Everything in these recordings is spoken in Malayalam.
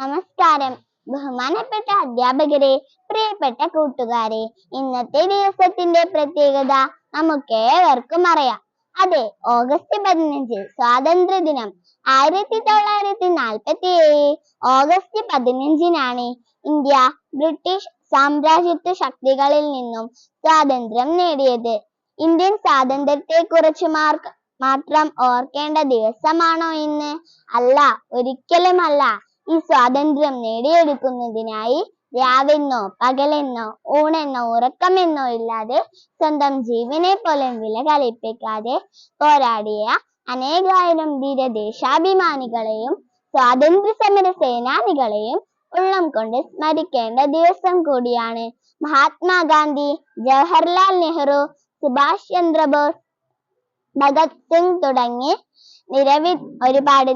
നമസ്കാരം. ബഹുമാനപ്പെട്ട അധ്യാപകരെ പ്രിയപ്പെട്ട കൂട്ടുകാരെ ഇന്നത്തെ ദിവസത്തിന്റെ പ്രത്യേകത നമുക്ക് ഏവർക്കും അറിയാം. അതെ ഓഗസ്റ്റ് പതിനഞ്ച് സ്വാതന്ത്ര്യ ദിനം ആയിരത്തി തൊള്ളായിരത്തി നാൽപ്പത്തി ഏഴ് ഓഗസ്റ്റ് പതിനഞ്ചിനാണ് ഇന്ത്യ ബ്രിട്ടീഷ് സാമ്രാജ്യത്വ ശക്തികളിൽ നിന്നും സ്വാതന്ത്ര്യം നേടിയത്. ഇന്ത്യൻ സ്വാതന്ത്ര്യത്തെ കുറിച്ച് മാത്രം ഓർക്കേണ്ട ദിവസമാണോ ഇന്ന്? അല്ല ഒരിക്കലുമല്ല. ഈ സ്വാതന്ത്ര്യം നേടിയെടുക്കുന്നതിനായി രാവെന്നോ പകലെന്നോ ഊണെന്നോ ഉറക്കമെന്നോ ഇല്ലാതെ സ്വന്തം ജീവനെ പോലും വില കൽപ്പിക്കാതെ പോരാടിയ അനേകായിരം ധീര ദേശാഭിമാനികളെയും സ്വാതന്ത്ര്യ സമര സേനാനികളെയും ഉള്ളം കൊണ്ട് സ്മരിക്കേണ്ട ദിവസം കൂടിയാണ് മഹാത്മാഗാന്ധി ജവഹർലാൽ നെഹ്റു സുഭാഷ് ചന്ദ്രബോസ് ഭഗത് സിംഗ് തുടങ്ങി നിരവധി ഒരുപാട്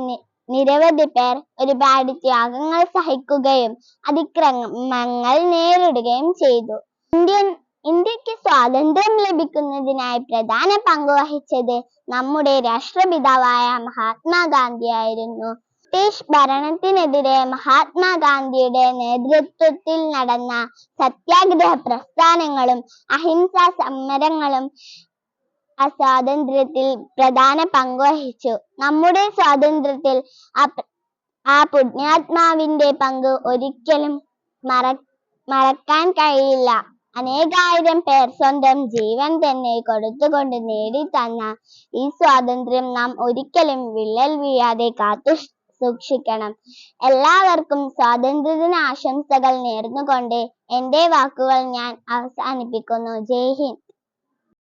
നിരവധി പേർ ഒരുപാട് ത്യാഗങ്ങൾ സഹിക്കുകയും അതിക്രമങ്ങൾ നേരിടുകയും ചെയ്തു. ഇന്ത്യൻ ഇന്ത്യയ്ക്ക് സ്വാതന്ത്ര്യം ലഭിക്കുന്നതിനായി പ്രധാന പങ്ക് വഹിച്ചത് നമ്മുടെ രാഷ്ട്രപിതാവായ മഹാത്മാഗാന്ധി ആയിരുന്നു. ബ്രിട്ടീഷ് ഭരണത്തിനെതിരെ മഹാത്മാഗാന്ധിയുടെ നേതൃത്വത്തിൽ നടന്ന സത്യാഗ്രഹ പ്രസ്ഥാനങ്ങളും അഹിംസാ സമരങ്ങളും സ്വാതന്ത്ര്യത്തിൽ പ്രധാന പങ്ക് വഹിച്ചു. നമ്മുടെ സ്വാതന്ത്ര്യത്തിൽ ആ പുണ്യാത്മാവിന്റെ പങ്ക് ഒരിക്കലും മറ മറക്കാൻ കഴിയില്ല. അനേകായിരം പേർ സ്വന്തം ജീവൻ തന്നെ കൊടുത്തുകൊണ്ട് നേടിത്തന്ന ഈ സ്വാതന്ത്ര്യം നാം ഒരിക്കലും വിള്ളൽ വീഴാതെ കാത്തു സൂക്ഷിക്കണം. എല്ലാവർക്കും സ്വാതന്ത്ര്യദിന ആശംസകൾ നേർന്നുകൊണ്ട് എന്റെ വാക്കുകൾ ഞാൻ അവസാനിപ്പിക്കുന്നു. ജയ് ഹിന്ദ്.